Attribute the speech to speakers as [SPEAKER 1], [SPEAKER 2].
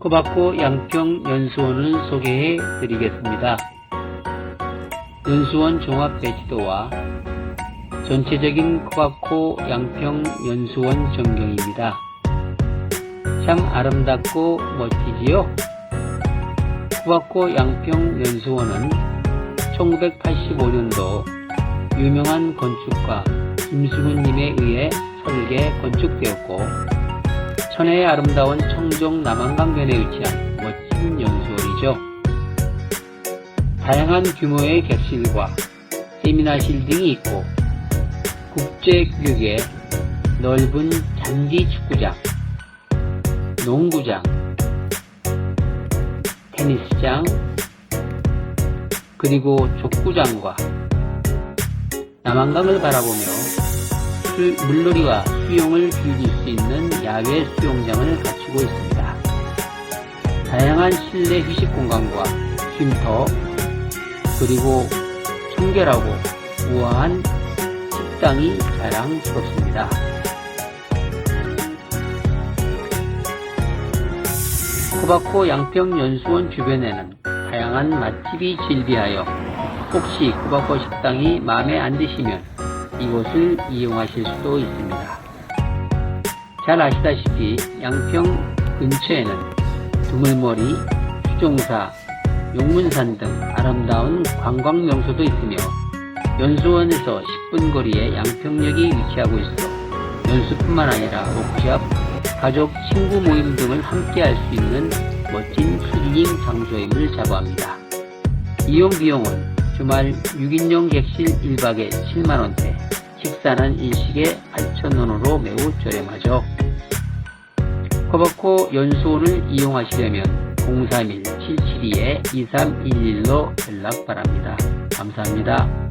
[SPEAKER 1] 코바코 양평 연수원을 소개해 드리겠습니다. 연수원 종합 배지도와 전체적인 코바코 양평 연수원 전경입니다. 참 아름답고 멋지지요? 코바코 양평 연수원은 1985년도 유명한 건축가 김수근님에 의해 설계 건축되었고 천혜의 아름다운 청정 남한강변에 위치한 멋진 연수원이죠. 다양한 규모의 객실과 세미나실 등이 있고 국제 규격의 넓은 잔디 축구장, 농구장, 테니스장, 그리고 족구장과 남한강을 바라보며 수- 물놀이와 수영을 즐길 수 있는 야외 수영장을 갖추고 있습니다. 다양한 실내 휴식 공간과 쉼터, 그리고 청결하고 우아한 식당이 자랑스럽습니다. 코바코 양평 연수원 주변에는 다양한 맛집이 즐비하여 혹시 코바코 식당이 마음에 안 드시면 이곳을 이용하실 수도 있습니다. 잘 아시다시피 양평 근처에는 두물머리, 수종사, 용문산 등 아름다운 관광 명소도 있으며 연수원에서 10분 거리에 양평역이 위치하고 있어 연수뿐만 아니라 워크숍, 가족, 친구 모임 등을 함께 할 수 있는 멋진 힐링 장소임을 자부합니다. 이용 비용은 주말 6인용 객실 1박에 7만원대, 식사는 일식에 8,000원으로 매우 저렴하죠. 코바코 연수원을 이용하시려면 031-772-2311로 연락 바랍니다. 감사합니다.